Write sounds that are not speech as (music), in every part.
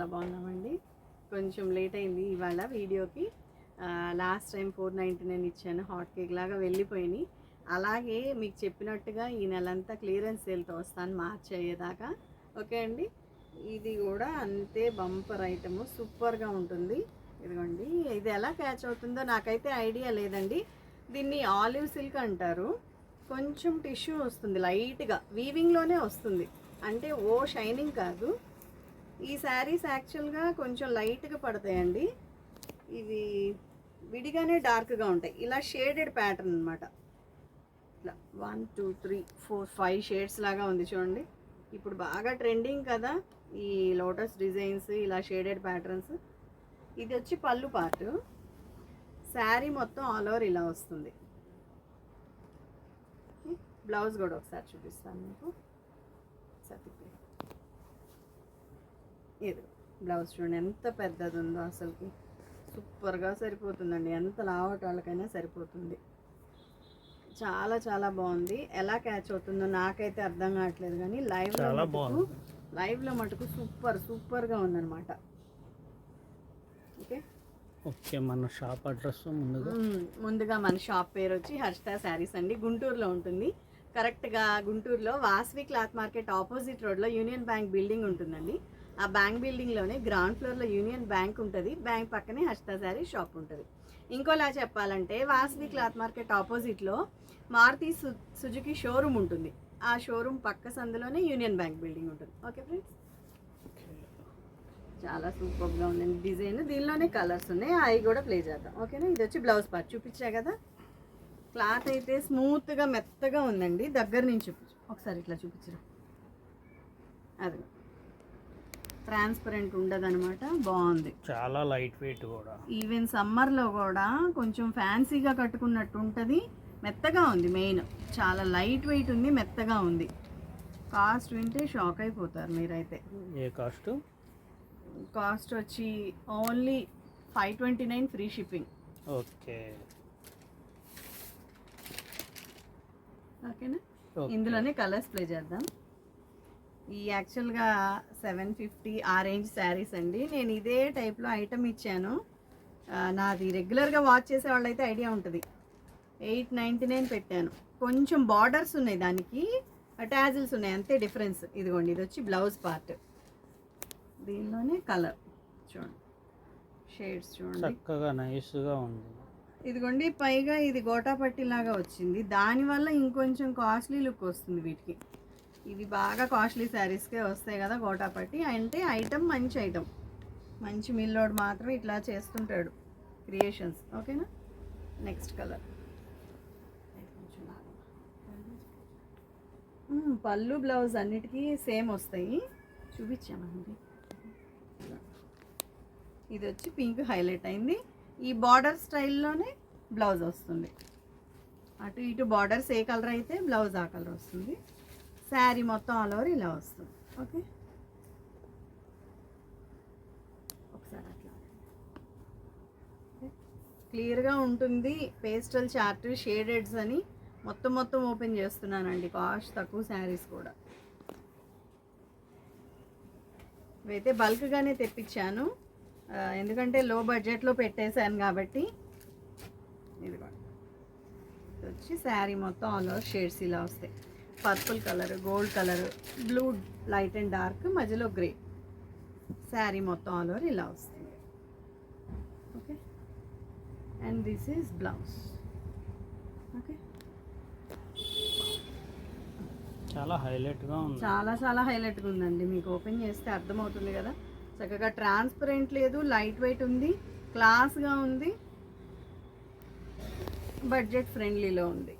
చాలా బాగున్నామండి. కొంచెం లేట్ అయింది ఇవాళ వీడియోకి. Last time four ninety nine ఇచ్చాను హాట్ కేక్ లాగా వెళ్ళిపోయినాయి. అలాగే మీకు చెప్పినట్టుగా ఈ నెలంతా క్లియరెన్స్ సేల్తో వస్తాను మార్చి అయ్యేదాకా. ఓకే అండి? ఇది కూడా అంతే బంపర్ ఐటము సూపర్గా ఉంటుంది. ఇదిగోండి ఇది ఎలా క్యాచ్ అవుతుందో నాకైతే ఐడియా లేదండి. దీన్ని ఆలివ్ సిల్క్ అంటారు. కొంచెం టిష్యూ వస్తుంది లైట్గా వీవింగ్లోనే వస్తుంది. అంటే ఓ షైనింగ్ కాదు. ఈ శారీస్ యాక్చువల్గా కొంచెం లైట్గా పడతాయండి. ఇవి విడిగానే డార్క్గా ఉంటాయి. ఇలా షేడెడ్ ప్యాటర్న్ అనమాట ఇట్లా one two three four five shades లాగా ఉంది చూడండి. ఇప్పుడు బాగా ట్రెండింగ్ కదా ఈ లోటస్ డిజైన్స్ ఇలా షేడెడ్ ప్యాటర్న్స్. ఇది వచ్చి పళ్ళు పార్ట్ శారీ మొత్తం ఆల్ ఓవర్ ఇలా వస్తుంది. బ్లౌజ్ కూడా ఒకసారి చూపిస్తాను మీకు. సతిపి ఇది బ్లౌజ్ చూడండి ఎంత పెద్దది ఉందో అసలుకి. సూపర్గా సరిపోతుందండి. ఎంత లావట వాళ్ళకైనా సరిపోతుంది. చాలా చాలా బాగుంది. ఎలా క్యాచ్ అవుతుందో నాకైతే అర్థం కావట్లేదు కానీ లైవ్లో మటుకు బాగుంది. లైవ్లో మటుకు సూపర్ సూపర్గా ఉందన్నమాట. ఓకే? ఓకే మన షాప్ అడ్రస్ ముందుగా. ముందుగా మన షాప్ పేరు వచ్చి హర్షిత శారీస్ అండి. గుంటూరులో ఉంటుంది. కరెక్ట్గా గుంటూరులో వాస్వి క్లాత్ మార్కెట్ ఆపోజిట్ రోడ్లో యూనియన్ బ్యాంక్ బిల్డింగ్ ఉంటుందండి. ఆ బ్యాంక్ బిల్డింగ్లోనే గ్రౌండ్ ఫ్లోర్లో యూనియన్ బ్యాంక్ ఉంటుంది. బ్యాంక్ పక్కనే హర్షిత శారీ షాప్ ఉంటుంది. ఇంకోలా చెప్పాలంటే వాసవి క్లాత్ మార్కెట్ ఆపోజిట్లో మారుతి సు సుజుకి షోరూమ్ ఉంటుంది. ఆ షోరూమ్ పక్క సందులోనే యూనియన్ బ్యాంక్ బిల్డింగ్ ఉంటుంది. Okay friends? చాలా సూపర్గా ఉందండి డిజైన్. దీనిలోనే కలర్స్ ఉన్నాయి. అవి కూడా ప్లే చేద్దాం. ఓకేనా? ఇది వచ్చి బ్లౌజ్ పార్ట్. చూపించా కదా? క్లాత్ అయితే స్మూత్గా మెత్తగా ఉందండి. దగ్గర నుంచి చూపించు ఒకసారి ఇట్లా చూపించరా? అది ట్రాన్స్పరెంట్ ఉండదన్నమాట బాగుంది. చాలా లైట్ వెయిట్ కూడా. ఈవెన్ సమ్మర్లో కూడా కొంచెం ఫ్యాన్సీగా కట్టుకున్నట్టు ఉంటుంది మెత్తగా ఉంది మెయిన్. చాలా లైట్ వెయిట్ ఉంది మెత్తగా ఉంది. కాస్ట్ వింటే షాక్ అయిపోతారు మీరైతే. ఏ కాస్ట్? కాస్ట్ వచ్చి only five twenty nine free shipping. Okay. ఓకేనా? ఓకే. ఇందులోనే కలర్స్ ప్లే చేద్దాం. ఈ యాక్చువల్గా సెవెన్ ఫిఫ్టీ ఆ రేంజ్ శారీస్ అండి. నేను ఇదే టైప్లో ఐటమ్ ఇచ్చాను. నాది రెగ్యులర్గా వాచ్ చేసే వాళ్ళైతే ఐడియా ఉంటుంది. ఎయిట్ నైంటీ నైన్ పెట్టాను. కొంచెం బార్డర్స్ ఉన్నాయి దానికి. అటాజిల్స్ ఉన్నాయి. అంతే డిఫరెన్స్. ఇదిగోండి ఇది వచ్చి బ్లౌజ్ పార్ట్. దీనిలోనే కలర్. చూడండి. షేడ్స్ చూడండి. చక్కగా నైస్గా ఉంది. ఇదిగోండి పైగా ఇది గోటాపట్టి లాగా వచ్చింది. దానివల్ల ఇంకొంచెం కాస్ట్లీ లుక్ వస్తుంది వీటికి. ఇవి బాగా కాస్ట్లీ శారీస్కే వస్తాయి కదా గోటాపట్టి అంటే ఐటమ్ మంచి ఐటమ్. మంచి మిల్లోడు మాత్రం ఇట్లా చేస్తుంటాడు క్రియేషన్స్. ఓకేనా? Next colour. పళ్ళు బ్లౌజ్ అన్నిటికీ సేమ్ వస్తాయి. చూపించామండి. ఇది వచ్చి పింక్ హైలైట్ అయింది. ఈ బార్డర్ స్టైల్లోనే బ్లౌజ్ వస్తుంది. అటు ఇటు బార్డర్స్ ఏ కలర్ అయితే బ్లౌజ్ ఆ కలర్ వస్తుంది. శారీ మొత్తం ఆల్ ఓవర్ ఇలా వస్తుంది. ఓకే? ఒకసారి అట్లా క్లియర్గా ఉంటుంది. పేస్టల్ చార్ట్ షేడెడ్స్ అని మొత్తం మొత్తం ఓపెన్ చేస్తున్నానండి. కాస్ట్ తక్కువ శారీస్ కూడా. ఇవైతే బల్క్గానే తెప్పించాను. ఎందుకంటే లో బడ్జెట్లో పెట్టేశాను కాబట్టి ఇదిగోండి ఇది వచ్చి శారీ మొత్తం ఆల్ ఓవర్ షేడ్స్ ఇలా వస్తాయి. Purple colour gold colour blue light and dark మధ్యలో గ్రే. శారీ మొత్తం ఆల్ ఓవర్ ఇలా వస్తుంది. Okay? And this is blouse. Okay? చాలా హైలైట్గా ఉంది. చాలా చాలా హైలైట్గా ఉందండి. మీకు ఓపెన్ చేస్తే అర్థమవుతుంది కదా. చక్కగా ట్రాన్స్పరెంట్ లేదు లైట్ వెయిట్ ఉంది క్లాస్గా ఉంది బడ్జెట్ ఫ్రెండ్లీలో ఉంది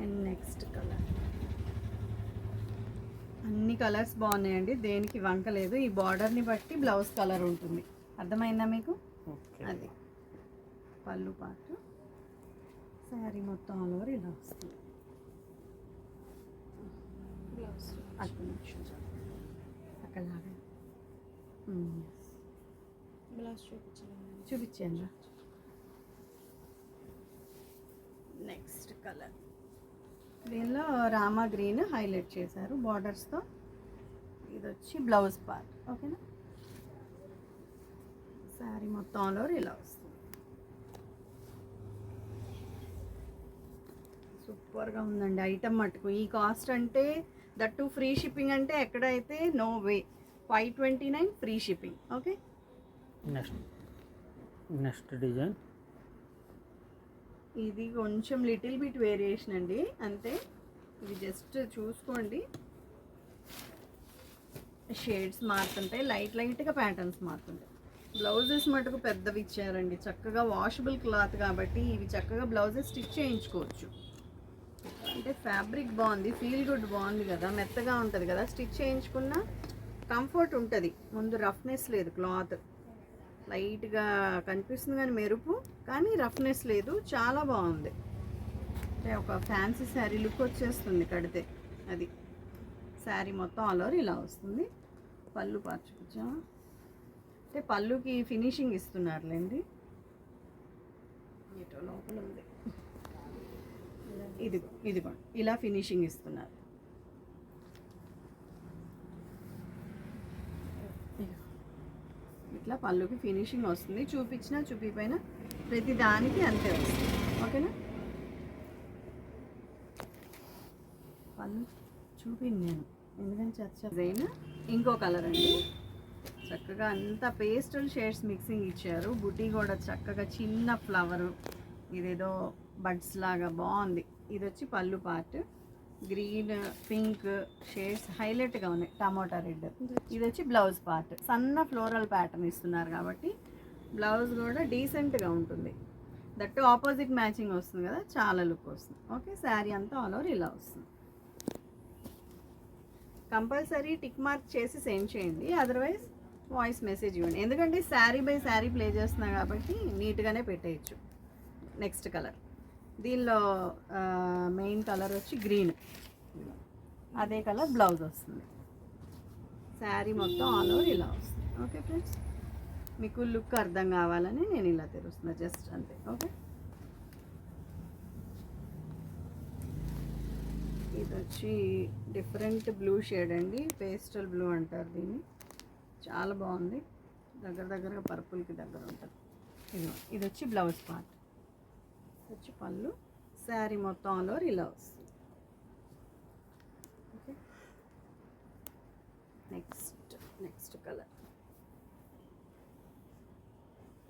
అండ్ నెక్స్ట్ కలర్ అన్ని కలర్స్ బాగున్నాయండి. దేనికి వంక లేదు. ఈ బార్డర్ని బట్టి బ్లౌజ్ కలర్ ఉంటుంది. అర్థమైందా మీకు? ఓకే. అది. పళ్ళు పాటు. శారీ మొత్తం ఆల్ ఓవర్ ఇలా వస్తుంది. బ్లౌజ్ అక్కడ బ్లౌజ్ చూపించండి చూపించాను నెక్స్ట్ కలర్ దీనిలో రామా గ్రీన్ హైలైట్ చేశారు బార్డర్స్తో. ఇది వచ్చి బ్లౌజ్ పార్ట్ ఓకేనా? శారీ మొత్తం ఆల్ ఇలా వస్తుంది. సూపర్గా ఉందండి ఐటమ్ మటుకు. ఈ కాస్ట్ అంటే దట్టు ఫ్రీ షిప్పింగ్ అంటే ఎక్కడైతే no way. Five twenty nine free shipping okay? Next next design. ఇది కొంచెం లిటిల్ బిట్ వేరియేషన్ అండి. అంతే. ఇది జస్ట్ చూసుకోండి. షేడ్స్ మారుతుంటాయి. లైట్ లైట్గా ప్యాటర్న్స్ మారుతుంటాయి. బ్లౌజెస్ మటుకు పెద్దవి ఇచ్చారండి. చక్కగా వాషబుల్ క్లాత్ కాబట్టి ఇవి చక్కగా బ్లౌజెస్ స్టిచ్ చేయించుకోవచ్చు. అంటే ఫ్యాబ్రిక్ బాగుంది ఫీల్ గుడ్ బాగుంది కదా. మెత్తగా ఉంటుంది కదా. స్టిచ్ చేయించుకున్న కంఫర్ట్ ఉంటుంది. ముందు రఫ్నెస్ లేదు క్లాత్. లైట్గా కనిపిస్తుంది కానీ మెరుపు కానీ రఫ్నెస్ లేదు. చాలా బాగుంది. అంటే ఒక ఫ్యాన్సీ శారీ లుక్ వచ్చేస్తుంది కడితే. అది. శారీ మొత్తం ఆల్ ఓవర్ ఇలా వస్తుంది. పళ్ళు పార్చుకొచ్చా? అంటే పళ్ళుకి ఫినిషింగ్ ఇస్తున్నారులేండి. ఇటో లోపల ఉంది. ఇదిగో ఇదిగోండి ఇలా ఫినిషింగ్ ఇస్తున్నారు. ఇట్లా పళ్ళుకి ఫినిషింగ్ వస్తుంది. చూపించినా చూపిపోయినా ప్రతి దానికి అంతే వస్తుంది. ఓకేనా? పళ్ళు చూపింది నేను. ఎందుకంటే చర్చ ఇంకో కలర్ అండి. చక్కగా అంత పేస్టల్ షేడ్స్ మిక్సింగ్ ఇచ్చారు. బుటీ కూడా చక్కగా చిన్న ఫ్లవరు. ఇదేదో బడ్స్ లాగా బాగుంది. ఇది వచ్చి pallu part. Green pink shades హైలైట్గా ఉన్నాయి. టమాటా రెడ్. ఇది వచ్చి బ్లౌజ్ పార్ట్. సన్న ఫ్లోరల్ ప్యాటర్న్ ఇస్తున్నారు కాబట్టి బ్లౌజ్ కూడా డీసెంట్గా ఉంటుంది. దట్టు ఆపోజిట్ మ్యాచింగ్ వస్తుంది కదా చాలా లుక్ వస్తుంది. ఓకే శారీ అంతా ఆల్ ఓవర్ ఇలా వస్తుంది. కంపల్సరీ టిక్ మార్క్ చేసి సెండ్ చేయండి. అదర్వైజ్ వాయిస్ మెసేజ్ ఇవ్వండి. ఎందుకంటే శారీ బై శారీ ప్లే చేస్తున్నా కాబట్టి నీట్గానే పెట్టేయచ్చు. Next colour. దీనిలో మెయిన్ కలర్ వచ్చి గ్రీన్ అదే కలర్ బ్లౌజ్ వస్తుంది. శారీ మొత్తం ఆల్ ఓవర్ ఇలా వస్తుంది. ఓకే ఫ్రెండ్స్ మీకు లుక్ అర్థం కావాలని నేను ఇలా తెరుస్తున్నా జస్ట్ అంతే. ఓకే ఇది వచ్చి డిఫరెంట్ బ్లూ షేడ్ అండి. పేస్టల్ బ్లూ అంటారు దీన్ని. చాలా బాగుంది. దగ్గర దగ్గరగా పర్పుల్కి దగ్గర ఉంటుంది. ఇది ఇది వచ్చి బ్లౌజ్ పార్ట్ వచ్చి పళ్ళు శారీ మొత్తం ఆల్ ఓవర్ ఇలా వస్తుంది. ఓకే నెక్స్ట్ నెక్స్ట్ కలర్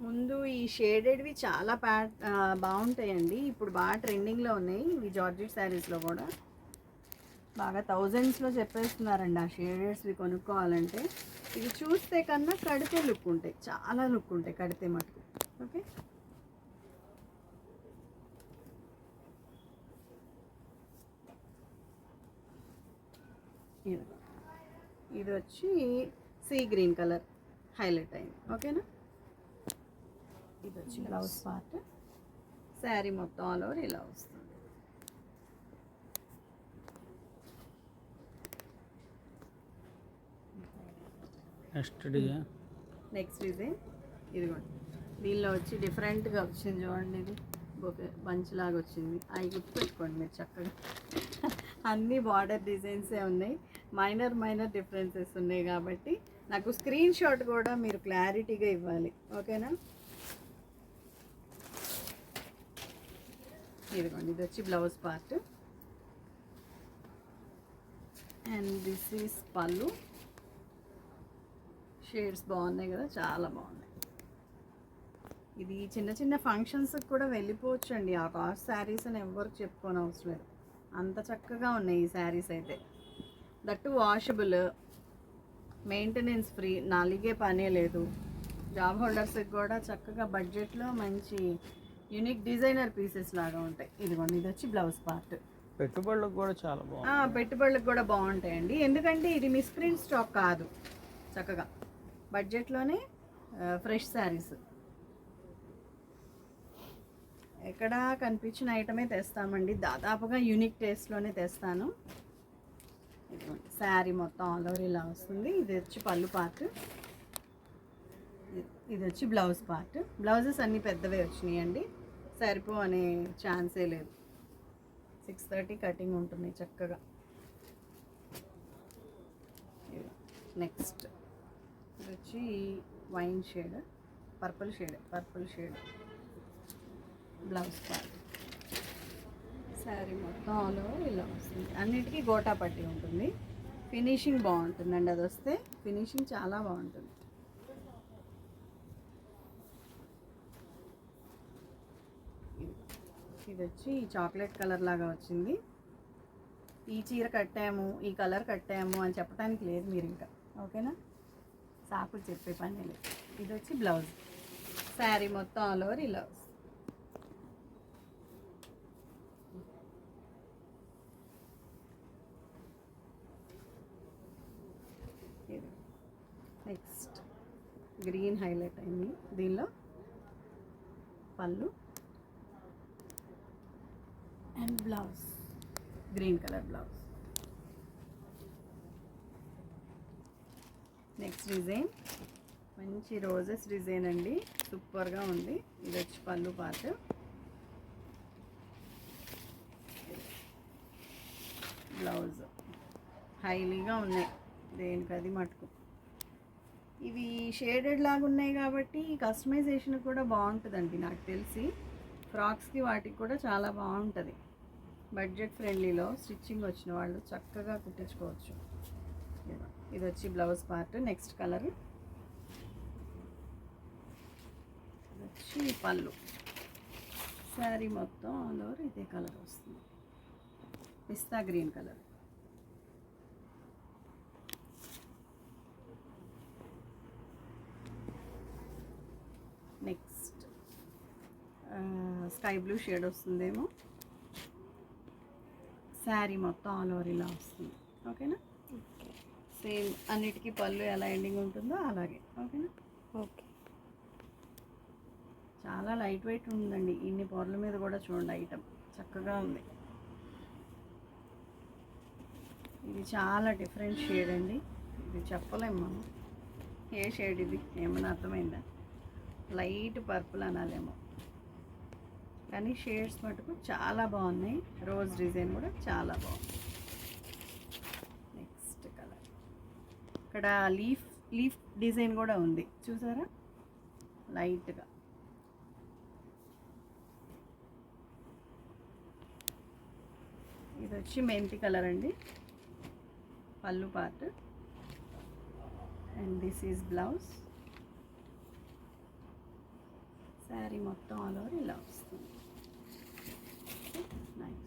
ముందు ఈ షేడెడ్వి చాలా ప్యా బాగుంటాయండి. ఇప్పుడు బాగా ట్రెండింగ్లో ఉన్నాయి. ఇవి జార్జెట్ శారీస్లో కూడా. బాగా థౌజండ్స్లో చెప్పేస్తున్నారండి ఆ షేడెడ్స్వి కొనుక్కోవాలంటే. ఇవి చూస్తే కన్నా కడితే లుక్ ఉంటాయి. చాలా లుక్ ఉంటాయి కడితే మటుకు ఓకే ఇది. ఇది వచ్చి సీ గ్రీన్ కలర్ హైలైట్ అయింది. ఓకేనా? ఇది వచ్చి బ్లౌజ్ పార్ట్. శారీ మొత్తం ఆల్ ఓవర్ ఇలా వస్తుంది. Next design. Next design. ఇదిగోండి దీనిలో వచ్చి డిఫరెంట్గా వచ్చింది చూడండి ఇది. బొకే బంచ్ లాగా వచ్చింది. అవి గుర్తుపెట్టుకోండి మీరు చక్కగా. (laughs) అన్ని బార్డర్ డిజైన్సే ఉన్నాయి. మైనర్ మైనర్ డిఫరెన్సెస్ ఉన్నాయి కాబట్టి నాకు స్క్రీన్ షాట్ కూడా మీరు క్లారిటీగా ఇవ్వాలి. ఓకేనా? ఇదిగోండి ఇది వచ్చి blouse part. And this is pallu. Shades బాగున్నాయి కదా చాలా బాగున్నాయి. ఇది చిన్న చిన్న ఫంక్షన్స్కి కూడా వెళ్ళిపోవచ్చు అండి ఆ కాస్ట్ శారీస్ అని ఎవరికి చెప్పుకోని అవసరం లేదు. అంత చక్కగా ఉన్నాయి ఈ శారీస్ అయితే. దట్టు వాషబుల్ మెయింటెనెన్స్ ఫ్రీ నలిగే పనే లేదు. జాబ్ హోల్డర్స్కి కూడా చక్కగా బడ్జెట్లో మంచి యూనిక్ డిజైనర్ పీసెస్ లాగా ఉంటాయి. ఇదిగోండి ఇది వచ్చి బ్లౌజ్ పార్ట్. పెట్టుబడులకు కూడా చాలా బాగుంది. పెట్టుబడులకు కూడా బాగుంటాయండి. ఎందుకంటే ఇది మిస్ప్రింట్ స్టాక్ కాదు చక్కగా. బడ్జెట్లోనే ఫ్రెష్ శారీస్. ఎక్కడ కనిపించిన ఐటమే తెస్తామండి. దాదాపుగా యూనిక్ టేస్ట్లోనే తెస్తాను. శారీ మొత్తం ఆల్ ఓవర్ ఇలా వస్తుంది. ఇది వచ్చి పళ్ళు పార్ట్ ఇది వచ్చి బ్లౌజ్ పార్ట్ బ్లౌజెస్ అన్నీ పెద్దవే వచ్చినాయండి. సరిపో అనే ఛాన్సే లేదు. సిక్స్ థర్టీ కటింగ్ ఉంటుంది చక్కగా. నెక్స్ట్ ఇది వచ్చి wine shade purple shade purple shade blouse part sari మొత్తం ఆల్ ఓవర్ ఇలా వస్తుంది. అన్నిటికీ గోటా పట్టి ఉంటుంది. ఫినిషింగ్ బాగుంటుందండి. అది వస్తే ఫినిషింగ్ చాలా బాగుంటుంది. ఇది వచ్చి చాక్లెట్ కలర్ లాగా వచ్చింది. ఈ చీర కట్టాము ఈ కలర్ కట్టాము అని చెప్పడానికి లేదు మీరు ఇంకా. ఓకేనా సాకులు చెప్పే పని లేదు. ఇది వచ్చి బ్లౌజ్ శారీ మొత్తం ఆల్ ఓవర్ ఇలా వస్తుంది ఇది నెక్స్ట్ గ్రీన్ హైలైట్ అయింది. దీనిలో pallu and blouse green colour blouse next design మంచి రోజెస్ డిజైన్ అండి. సూపర్గా ఉంది. ఇది వచ్చి పళ్ళు పార్ట్ బ్లౌజ్ హైలీగా ఉన్నాయి. దేనికది మటుకు. ఇవి షేడెడ్ లాగా ఉన్నాయి కాబట్టి కస్టమైజేషన్ కూడా బాగుంటుందండి నాకు తెలిసి. ఫ్రాక్స్కి వాటికి కూడా చాలా బాగుంటుంది. బడ్జెట్ ఫ్రెండ్లీలో స్టిచ్చింగ్ వచ్చిన వాళ్ళు చక్కగా కుట్టించుకోవచ్చు. ఇది వచ్చి బ్లౌజ్ పార్ట్ నెక్స్ట్ కలర్. వచ్చి పళ్ళు. శారీ మొత్తం ఆల్ ఓవర్ ఇదే కలర్ వస్తుంది. పిస్తా green colour next sky blue shade వస్తుందేమో. శారీ మొత్తం ఆల్ ఓవర్ ఇలా వస్తుంది. ఓకేనా? సేమ్ అన్నిటికీ పళ్ళు ఎలా ఎండింగ్ ఉంటుందో అలాగే. ఓకేనా? ఓకే. చాలా లైట్ వెయిట్ ఉందండి. ఇన్ని పొరల మీద కూడా చూడండి ఐటమ్. చక్కగా ఉంది. ఇది చాలా డిఫరెంట్ షేడ్ అండి. ఇది చెప్పలేము మనం. ఏ షేడ్ ఇది? ఏమైనా అర్థమైందా? లైట్ పర్పుల్ అనాలేమో. కానీ షేడ్స్ మటుకు చాలా బాగున్నాయి. రోజ్ డిజైన్ కూడా చాలా బాగుంది. Next colour. ఇక్కడ లీఫ్ లీఫ్ డిజైన్ కూడా ఉంది. చూసారా? లైట్గా. ఇది వచ్చి మెంతి కలర్ అండి. Pallu part and this is blouse. Sari మొత్తం ఆల్ ఓవర్ ఇలా వస్తుంది నైస్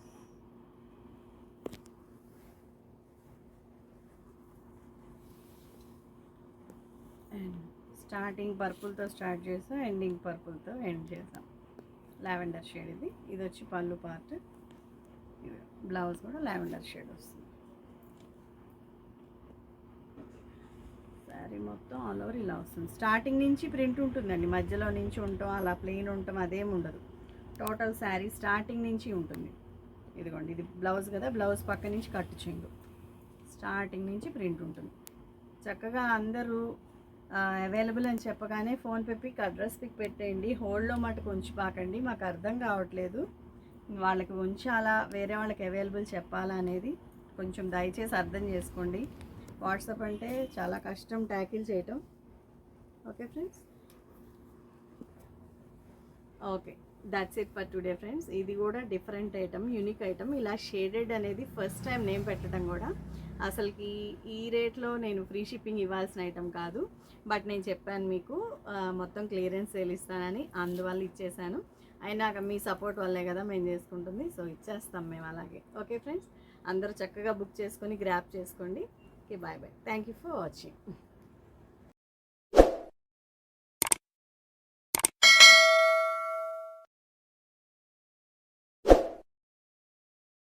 అండ్ స్టార్టింగ్ పర్పుల్తో స్టార్ట్ చేసాం ఎండింగ్ పర్పుల్తో ఎండ్ చేసాం. లావెండర్ షేడ్ ఇది. ఇది వచ్చి పళ్ళు పార్ట్ బ్లౌజ్ కూడా లావెండర్ షేడ్ వస్తుంది. శారీ మొత్తం ఆల్ ఓవర్ ఇలా వస్తుంది. స్టార్టింగ్ నుంచి ప్రింట్ ఉంటుందండి. మధ్యలో నుంచి ఉంటాం అలా ప్లెయిన్ ఉంటాం అదేం ఉండదు. టోటల్ శారీ స్టార్టింగ్ నుంచి ఉంటుంది. ఇదిగోండి ఇది బ్లౌజ్ కదా బ్లౌజ్ పక్క నుంచి కట్టు చెంగు స్టార్టింగ్ నుంచి ప్రింట్ ఉంటుంది. చక్కగా అందరూ అవైలబుల్ అని చెప్పగానే ఫోన్పే పిక్ అడ్రస్ పిక్ పెట్టేయండి. హోల్డ్లో మటుకు ఉంచిపాకండి మాకు అర్థం కావట్లేదు. వాళ్ళకి ఉంచాలా? వేరే వాళ్ళకి అవైలబుల్ చెప్పాలా అనేది కొంచెం దయచేసి అర్థం చేసుకోండి. వాట్సాప్ అంటే చాలా కష్టం ట్యాకిల్ చేయటం. Okay friends okay that's it for today friends ఇది కూడా డిఫరెంట్ ఐటమ్ యూనిక్ ఐటమ్ ఇలా షేడెడ్ అనేది ఫస్ట్ టైం నేమ్ పెట్టడం కూడా అసలుకి ఈ రేట్లో నేను ఫ్రీ షిప్పింగ్ ఇవ్వాల్సిన ఐటమ్ కాదు. బట్ నేను చెప్పాను మీకు మొత్తం క్లియరెన్స్ సేల్ ఇస్తానని అందువల్ల ఇచ్చేసాను. అయినా మీ సపోర్ట్ వల్లే కదా మేము చేసుకుంటుంది. సో ఇచ్చేస్తాం మేము అలాగే. Okay friends? అందరూ చక్కగా బుక్ చేసుకొని గ్రాప్ చేసుకోండి. Okay bye bye. Thank you for watching.